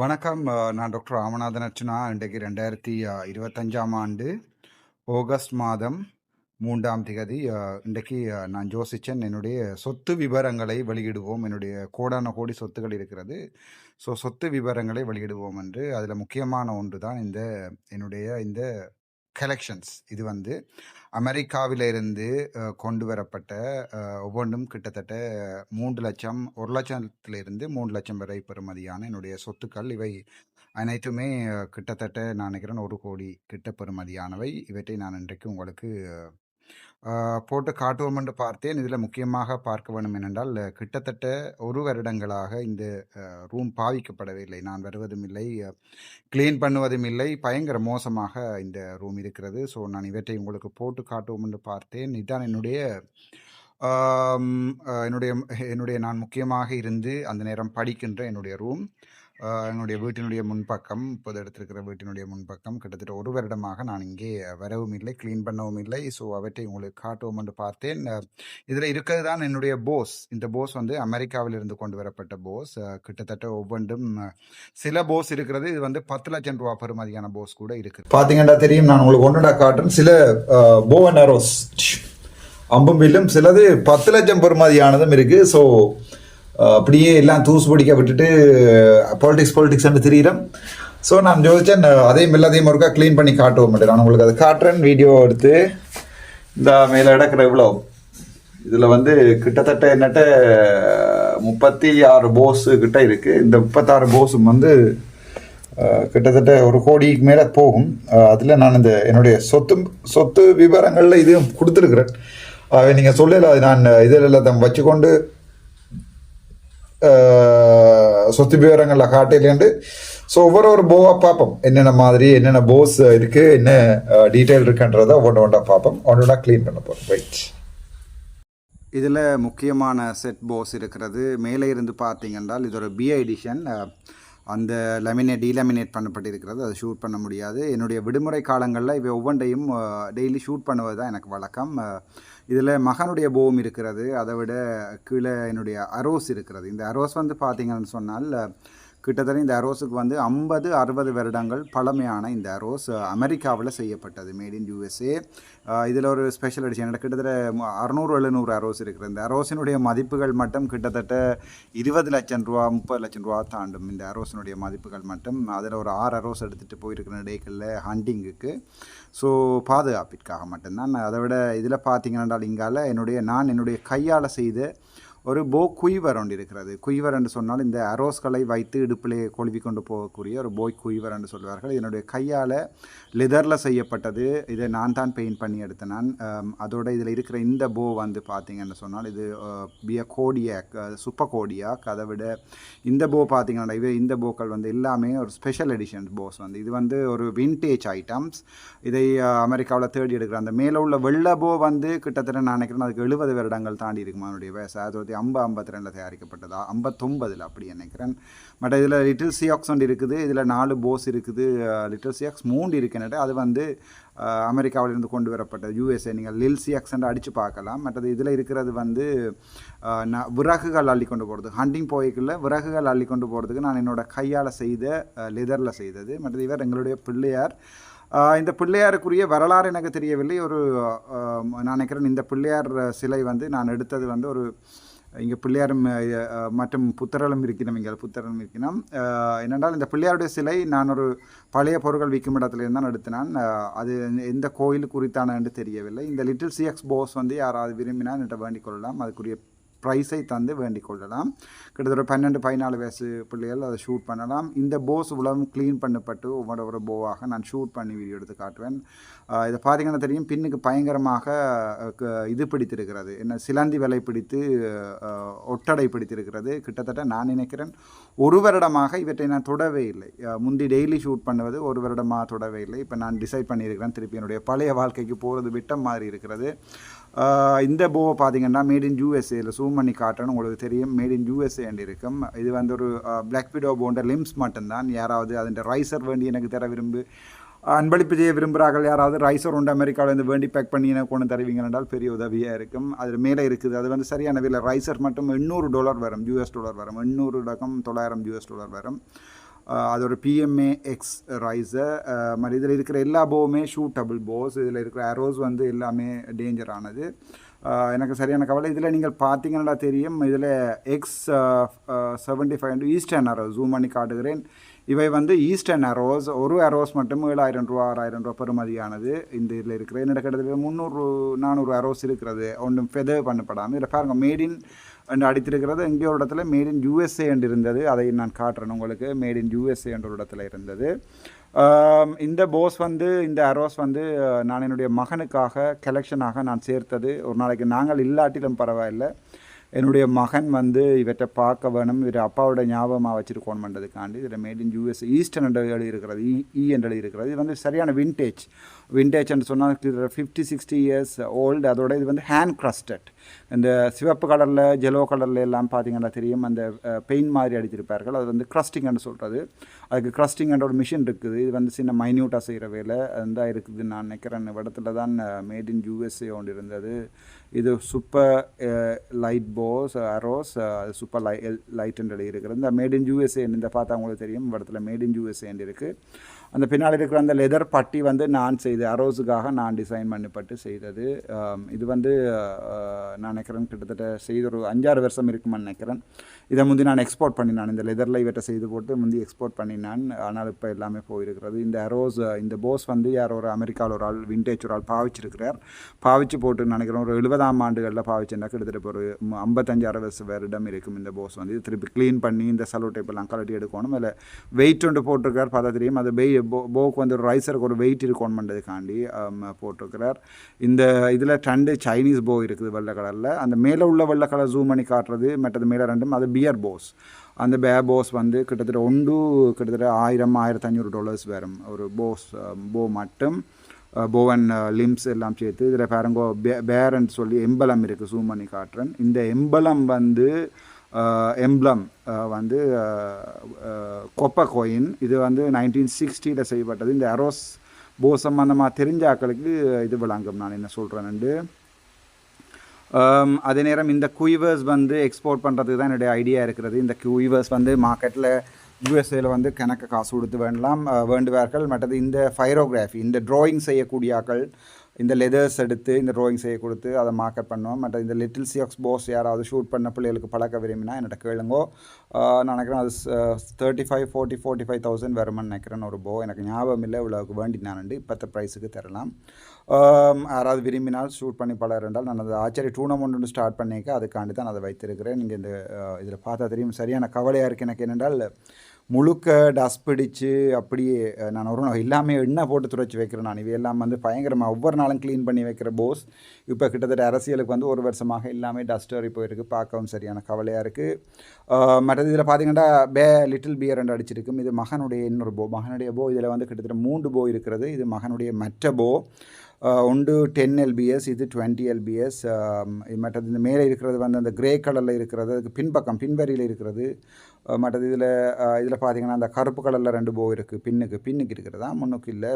வணக்கம். நான் டாக்டர் ராமநாதன் அர்ச்சனா இன்றைக்கு 2025ஆம் ஆண்டு ஆகஸ்ட் மாதம் மூன்றாம் திகதி இன்றைக்கு நான் ஜோசிச்சன் என்னுடைய சொத்து விவரங்களை வெளியிடுவோம். என்னுடைய கோடான கோடி சொத்துக்கள் இருக்கிறது. ஸோ சொத்து விவரங்களை வெளியிடுவோம் என்று. அதில் முக்கியமான ஒன்று தான் இந்த என்னுடைய இந்த கலெக்ஷன்ஸ். இது வந்து அமெரிக்காவிலிருந்து கொண்டு வரப்பட்ட ஒவ்வொன்றும் கிட்டத்தட்ட மூன்று லட்சம் ஒரு லட்சத்திலிருந்து மூன்று லட்சம் வரை பெறுமதியான என்னுடைய சொத்துக்கள். இவை அனைத்துமே கிட்டத்தட்ட நான் நினைக்கிறேன் ஒரு கோடி கிட்ட பெறுமதியானவை. இவற்றை நான் இன்றைக்கு உங்களுக்கு போட்டு காட்டுவோம் என்று பார்த்தேன். இதில் முக்கியமாக பார்க்க வேண்டும் என்னென்றால், கிட்டத்தட்ட ஒரு வருடங்களாக இந்த ரூம் ரூம் பாவிக்கப்படவில்லை. நான் வருவதும் இல்லை, கிளீன் பண்ணுவதும் இல்லை. பயங்கர மோசமாக இந்த ரூம் இருக்கிறது. ஸோ நான் இவற்றை உங்களுக்கு போட்டு காட்டுவோம் என்று பார்த்தேன். இதான் என்னுடைய என்னுடைய என்னுடைய நான் முக்கியமாக இருந்து அந்த நேரம் படிக்கின்ற என்னுடைய ரூம். என்னுடைய வீட்டினுடைய முன்பக்கம், இப்போது எடுத்திருக்கிற வீட்டினுடைய முன்பக்கம். கிட்டத்தட்ட 1 வருடமாக நான் இங்கே வரவும் இல்லை, கிளீன் பண்ணவும் இல்லை. ஸோ அவற்றை உங்களுக்கு காட்டுவோம் என்று பார்த்தேன். இதில இருக்கிறது தான் என்னுடைய போஸ். இந்த போஸ் வந்து அமெரிக்காவிலிருந்து கொண்டு வரப்பட்ட போஸ். கிட்டத்தட்ட ஒவ்வொன்றும் சில போஸ் இருக்கிறது. இது வந்து ரூ. 10,00,000 பெறுமதியான போஸ் கூட இருக்குது. பார்த்தீங்கன்னா தெரியும் நான் உங்களுக்கு ஒன்றுடா காட்டுறேன். சில அ போ அண்ட் அரோஸ் அம்பும் வில்லும் சிலது பத்து லட்சம் பெறுமதியானதும் இருக்குது ஸோ அப்படியே எல்லாம் தூசு பிடிக்க விட்டுட்டு பாலிடிக்ஸ் பாலிடிக்ஸ்ன்னு தெரியிறோம். ஸோ நான் ஜோதிச்சேன் அதையும் எல்லாத்தையும் ஒருக்கா க்ளீன் பண்ணி காட்டுவோம் நான் உங்களுக்கு அதை காட்டுறேன் வீடியோ எடுத்து. இந்த மேலே இடக்கிற இவ்வளோ. இதில் வந்து கிட்டத்தட்ட என்னட்ட முப்பத்தி ஆறு போஸு கிட்ட இருக்குது இந்த முப்பத்தாறு போஸும் வந்து கிட்டத்தட்ட ஒரு கோடிக்கு மேலே போகும். அதில் நான் இந்த என்னுடைய சொத்து சொத்து விவரங்களில் இதையும் கொடுத்துருக்குறேன். அவை நீங்கள் சொல்லல அது நான் இதில் எல்லாத்தையும் வச்சுக்கொண்டு சொத்து விவரங்களில் காட்டலேண்டு ஸோ ஒவ்வொரு ஒரு போவா பார்ப்போம் என்னென்ன மாதிரி என்னென்ன போஸ் இருக்கு என்ன டீட்டெயில் இருக்குன்றதை ஒன்று ஒன்றா பார்ப்போம் ஒன்று ஒன்றா க்ளீன் பண்ண போகிறோம் ரைட் இதில் முக்கியமான செட் போஸ் இருக்கிறது. மேலே இருந்து பார்த்தீங்கன்றால் இது ஒரு பிஏ எடிஷன். அந்த லெமினேட் டீலேமினேட் பண்ணப்பட்டிருக்கிறது. அதை ஷூட் பண்ண முடியாது. என்னுடைய விடுமுறை காலங்களில் இவை ஒவ்வொன்றையும் டெய்லி ஷூட் பண்ணுவது தான் எனக்கு வழக்கம். இதில் மகனுடைய போவும் இருக்கிறது. அதை விட கீழே என்னுடைய அரோஸ் இருக்கிறது. இந்த அரோஸ் வந்து பார்த்தீங்கன்னு சொன்னால், கிட்டத்தட்ட இந்த அரோஸுக்கு வந்து 50, 60 வருடங்கள் பழமையான இந்த அரோஸ் அமெரிக்காவில் செய்யப்பட்டது. மேட் இன் யூஎஸ்ஏ இதில் ஒரு ஸ்பெஷல் எடிஷன் கிட்டத்தட்ட 600, 700 அரோஸ் இருக்கிற இந்த அரோஸினுடைய மதிப்புகள் மட்டும் கிட்டத்தட்ட இருபது லட்சம் ரூபா முப்பது லட்சம் ரூபா தாண்டும். இந்த அரோஸினுடைய மதிப்புகள் மட்டும். அதில் ஒரு ஆறு அரோஸ் எடுத்துகிட்டு போயிருக்கிற இடைகளில் ஹண்டிங்குக்கு. ஸோ பாதுகாப்பிற்காக மட்டும்தான். அதை விட இதில் பார்த்தீங்கன்னா இங்கால என்னுடைய நான் என்னுடைய கையால் செய்த ஒரு போ குய்வர் ஒன்று இருக்கிறது. குய்வர் என்று சொன்னால் இந்த அரோஸ்களை வைத்து இடுப்பிலே கொழுவி கொண்டு போகக்கூடிய ஒரு போய் குய்வர் என்று சொல்வார்கள். என்னுடைய கையால் லெதரில் செய்யப்பட்டது. இதை நான் தான் பெயிண்ட் பண்ணி எடுத்தேன் நான். அதோட இதில் இருக்கிற இந்த போ வந்து பார்த்தீங்கன்னு சொன்னால் இது பிய கோடியாக் சுப்ப கோடியாக். அதை விட இந்த போ பார்த்தீங்கன்னா இது இந்த போக்கள் வந்து எல்லாமே ஒரு ஸ்பெஷல் எடிஷன் போஸ் வந்து. இது வந்து ஒரு வின்டேஜ் ஐட்டம்ஸ். இதை அமெரிக்காவில் தேடி எடுக்கிற அந்த மேலே உள்ள வெள்ள போ வந்து கிட்டத்தட்ட நான் நினைக்கிறேன் அதுக்கு 70 வருடங்கள் தாண்டி இருக்குமா அதனுடைய வயசு. 1950, 52ல தயாரிக்கப்பட்டதா 59ல அப்படி நினைக்கிறேன். பட் இதில் லிட்டில் சியாக்ஸ் ஒன்று இருக்குது. இதில் நாலு போஸ் இருக்குது. லிட்டில் சியாக்ஸ் மூன்று இருக்குன்னு அது வந்து அமெரிக்காவிலிருந்து கொண்டு வரப்பட்டது. யூஎஸ்ஏ நீங்கள் லில் சியாக்ஸ் அடித்து பார்க்கலாம். மற்றது இதில் இருக்கிறது வந்து நான் விறகுகள் அள்ளி கொண்டு போகிறது ஹண்டிங் போய்க்குள்ள விறகுகள் அள்ளி கொண்டு போகிறதுக்கு நான் என்னோட கையால் செய்த லெதரில் செய்தது. மற்றது இவர் எங்களுடைய பிள்ளையார். இந்த பிள்ளையாருக்குரிய வரலாறு எனக்கு தெரியவில்லை. ஒரு நான் நினைக்கிறேன் இந்த பிள்ளையார் சிலை வந்து நான் எடுத்தது வந்து ஒரு இங்கே பிள்ளையாரும் மற்றும் புத்தர்களும் இருக்கிறோம் இங்கே புத்தரும் என்னென்றால் இந்த பிள்ளையாருடைய சிலை நான் ஒரு பழைய பொருட்கள் விற்கும் இடத்திலிருந்து தான் நடத்தினான் அது எந்த கோயில் குறித்தானு தெரியவில்லை. இந்த லிட்டில் சிஎக்ஸ் போஸ் வந்து யாராவது விரும்பினால் என்கிட்ட வேண்டிக் கொள்ளலாம். அதுக்குரிய ப்ரைஸை தந்து வேண்டிக் கொள்ளலாம். கிட்டத்தட்ட 12, 14 வயசு பிள்ளைகள் அதை ஷூட் பண்ணலாம். இந்த போஸ் உலகம் க்ளீன் பண்ணப்பட்டு ஒவ்வொரு ஒரு போவாக நான் ஷூட் பண்ணி வீடியோ எடுத்து காட்டுவேன். இதை பார்த்தீங்கன்னா தெரியும் பின்னுக்கு பயங்கரமாக இது பிடித்திருக்கிறது. என்ன சிலந்தி விலை பிடித்து ஒட்டடை பிடித்திருக்கிறது. கிட்டத்தட்ட நான் நினைக்கிறேன் ஒரு வருடமாக இவற்றை நான் தொடவே இல்லை. முந்தி டெய்லி ஷூட் பண்ணுவது ஒரு வருடமாக தொடவே இல்லை. இப்போ நான் டிசைட் பண்ணியிருக்கிறேன் திருப்பி என்னுடைய பழைய வாழ்க்கைக்கு போகிறது விட்டம் மாதிரி இருக்கிறது. இந்த போவை பார்த்தீங்கன்னா மேட் இன் யூஎஸ்ஏல ஜூம் பண்ணி காட்டுறேன். உங்களுக்கு தெரியும் மேட் இன் யுஎஸ்ஏ இருக்கும். இது வந்து ஒரு பிளாக் பிடோ போன்ற லிம்ஸ் மட்டும்தான். யாராவது அதன் ரைசர் வேண்டி எனக்கு தர விரும்பு அன்பளிப்பு செய்ய விரும்புகிறார்கள் யாராவது ரைசர் உண்டு அமெரிக்காவிலேருந்து வேண்டி பேக் பண்ணி எனக்கு கொண்டு தருவீங்க என்றால் பெரிய உதவியாக இருக்கும். அதில் மேலே இருக்குது. அது வந்து சரியான விலை ரைசர் மட்டும் $800 வரும். யூஎஸ் டாலர் வரும். எண்ணூறு ரகம் தொள்ளாயிரம் யூஎஸ் டாலர் வரும். அதோட பிஎம்ஏ எக்ஸ் ரைஸு மாதிரி இதில் இருக்கிற எல்லா போவுமே ஷூட்டபிள் போஸ் இதில் இருக்கிற அரோஸ் வந்து எல்லாமே டேஞ்சரானது எனக்கு சரியான கவலை. இதில் நீங்கள் பார்த்தீங்கன்னா தெரியும். இதில் X seventy five eastern arrow zoom பண்ணி காட்டுகிறேன். இவை வந்து ஈஸ்டர்ன் அரோஸ் ஒரு அரோஸ் மட்டும் ஏழாயிரம் ரூபா ஆறாயிரம் ரூபா பெறுமதியானது இந்த இதில் இருக்கிறது. என்னோட கிட்டத்தட்ட முந்நூறு நானூறு அரோஸ் இருக்கிறது. ஒன்றும் ஃபெதர் பண்ணப்படாமல். இதில் பாருங்க மேட் இன் என்று அடித்திருக்கிறது. எங்கேயோ ஒரு இடத்துல மேட் இன் யூஎஸ்ஏ என்று இருந்தது. அதை நான் காட்டுறேன் உங்களுக்கு. மேட் இன் யூஎஸ்ஏ என்ற ஒரு இடத்துல இருந்தது. இந்த போஸ் வந்து இந்த அரோஸ் வந்து நான் என்னுடைய மகனுக்காக கலெக்ஷனாக நான் சேர்த்தது. ஒரு நாளைக்கு நாங்கள் இல்லாட்டிலும் பரவாயில்லை. என்னுடைய மகன் வந்து இவற்றை பார்க்க வேணும். இவர் அப்பாவோட ஞாபகமாக வச்சுருக்கோன் பண்ணுறதுக்காண்டி இதில் மேட் இன் யூஎஸ் ஈஸ்டர் என்ற எழுதி இருக்கிறது இ e, இ e என்று இருக்கிறது இது வந்து சரியான விண்டேஜ் விண்டேஜ் என்று சொன்னால் ஃபிஃப்டி சிக்ஸ்டி இயர்ஸ் ஓல்டு அதோட இது வந்து ஹேண்ட் க்ரஸ்டட் இந்த சிவப்பு கலரில் ஜெலோ கலரில் எல்லாம் பார்த்தீங்கன்னா தெரியும். அந்த பெயிண்ட் மாதிரி அடித்திருப்பார்கள். அது வந்து க்ரஸ்டிங்னு சொல்கிறது அதுக்கு க்ரஸ்டிங்ன்ற ஒரு மிஷின் இருக்குது. இது வந்து சின்ன மைன்யூட்டாக செய்கிற வேலை. அதுதான் இருக்குது நான் நினைக்கிறேன். இடத்துல தான் மேட் இன் யூஎஸ்ஏ ஒன்று இருந்தது. இது super light bows arrows super lie light என்று இருக்கிறது இந்த மேட் இன் யூஎஸ்ஏ இந்த பார்த்தா உங்களுக்கு தெரியும். இடத்துல மேட் இன் யூஎஸ்ஏன்னு இருக்குது அந்த பின்னால் இருக்கிற அந்த லெதர் பட்டி வந்து நான் செய்து அரோஸுக்காக நான் டிசைன் பண்ணப்பட்டு செய்தது. இது வந்து நான் நினைக்கிறேன் கிட்டத்தட்ட செய்த ஒரு அஞ்சாறு வருஷம் இருக்குமான்னு நினைக்கிறேன். இதை முந்தி நான் எக்ஸ்போர்ட் பண்ணினான். இந்த லெதரில் இவற்றை செய்து போட்டு முந்தி எக்ஸ்போர்ட் பண்ணினான். ஆனால் இப்போ எல்லாமே போயிருக்கிறது. இந்த அரோஸ் இந்த போஸ் வந்து யாரோ ஒரு அமெரிக்காவில் ஒரு ஆள் விண்டேஜ் ஒரு ஆள் பாவிச்சிருக்கிறார். பாவிச்சு போட்டு நினைக்கிறேன் ஒரு எழுபதாம் ஆண்டுகளில் பாவிச்சுன்னா கிட்டத்தட்ட ஒரு ஐம்பத்தஞ்சு அறுபது வருடம் இருக்கும் இந்த போஸ் வந்து. இது திருப்பி க்ளீன் பண்ணி இந்த சலோ டைப்பெல்லாம் கலட்டி எடுக்கணும். அதில் வெயிட் ஒன்று போட்டிருக்கார் பார்த்தா தெரியும். அது வெய் போ போக்கு வந்து ஒரு ரைஸருக்கு ஒரு வெயிட் இருக்கணும் பண்ணுறதுக்காண்டி போட்டிருக்கிறார். இந்த இதில் ரெண்டு சைனீஸ் போ இருக்குது வெள்ளை கலரில் அந்த மேலே உள்ள வெள்ளை கலர் ஜூம் பண்ணி காட்டுறது மற்றது மேலே ரெண்டும் அது பியர் போஸ் அந்த பே போஸ் வந்து கிட்டத்தட்ட ஒன்று கிட்டத்தட்ட ஆயிரம் ஆயிரத்தி ஐநூறு டாலர்ஸ் வரும். ஒரு போஸ் போ மட்டும். போவன் லிம்ஸ் எல்லாம் சேர்த்து இதில் பேரங்கோ பே பேரன்னு சொல்லி எம்பலம் இருக்குது ஜூம் பண்ணி காட்டுறேன். இந்த எம்பலம் வந்து எம்ப்ளம் வந்து கொப்ப கோயின் இது வந்து நைன்டீன் சிக்ஸ்டியில் செய்யப்பட்டது. இந்த அரோஸ் போ சம்பந்தமாக தெரிஞ்ச ஆட்களுக்கு இது விளங்கும். நான் என்ன சொல்கிறேன்னு அதே நேரம் இந்த குயிவர்ஸ் வந்து எக்ஸ்போர்ட் பண்ணுறதுக்கு தான் என்னுடைய ஐடியா இருக்கிறது. இந்த குயிவர்ஸ் வந்து மார்க்கெட்டில் யூஎஸ்ஏல வந்து கணக்கு காசு கொடுத்து வேண்டலாம் வேண்டுவார்கள். மற்றது இந்த ஃபைரோகிராஃபி இந்த ட்ராயிங் செய்யக்கூடிய ஆட்கள் இந்த லெதர்ஸ் எடுத்து இந்த ட்ராயிங் செய்ய கொடுத்து அதை மார்க்கெட் பண்ணுவோம். மற்ற இந்த லிட்டில் சியாக்ஸ் போஸ் யாராவது ஷூட் பண்ண பிள்ளைகளுக்கு பழக்க விரும்பினா என்கிட்ட கேளுங்கோ. நான் நினைக்கிறேன் அது thirty five forty forty five thousand வருமானு நினைக்கிறேன். ஒரு போ எனக்கு ஞாபகம் இல்லை. இவ்வளோக்கு வேண்டி நான் இப்போ ப்ரைஸுக்கு தரலாம். யாராவது விரும்பினால் ஷூட் பண்ணி பலர் என்றால் நான் அந்த ஆச்சரிய டூர்னமெண்ட் ஒன்று ஸ்டார்ட் பண்ணிக்க அதுக்காண்டி தான் அதை வைத்திருக்கிறேன். நீங்கள் இந்த இதில் பார்த்தா தெரியும். சரியான கவலையாக இருக்குது எனக்கு என்னென்றால் முழுக்க டஸ்ட் பிடிச்சு அப்படியே நான் ஒரு நாள் எல்லாமே எண்ணெய் போட்டு துடைச்சி வைக்கிறேன் நான். இவையெல்லாம் வந்து பயங்கரமாக ஒவ்வொரு நாளும் க்ளீன் பண்ணி வைக்கிற போஸ் இப்போ கிட்டத்தட்ட அரசியலுக்கு வந்து ஒரு வருஷமாக எல்லாமே டஸ்ட் வரி போயிருக்கு. பார்க்கவும் சரியான கவலையாக இருக்குது மற்றது இதில் பார்த்தீங்கன்னா பே லிட்டில் பியர் ரெண்டு அடிச்சிருக்கும். இது மகனுடைய இன்னொரு போ மகனுடைய போ இதில் வந்து கிட்டத்தட்ட மூன்று போ இருக்கிறது. இது மகனுடைய மற்ற போ உண்டு டென் எல்பிஎஸ் இது டுவெண்ட்டி எல்பிஎஸ் மற்றது இந்த மேலே இருக்கிறது வந்து அந்த கிரே கலரில் இருக்கிறது அதுக்கு பின்பக்கம் பின்வரியில் இருக்கிறது. மற்றது இதில் இதில் பார்த்தீங்கன்னா அந்த கருப்பு கலரில் ரெண்டு போ இருக்குது பின்னுக்கு பின்னுக்கு இருக்கிறதா முன்னுக்கு இல்லை.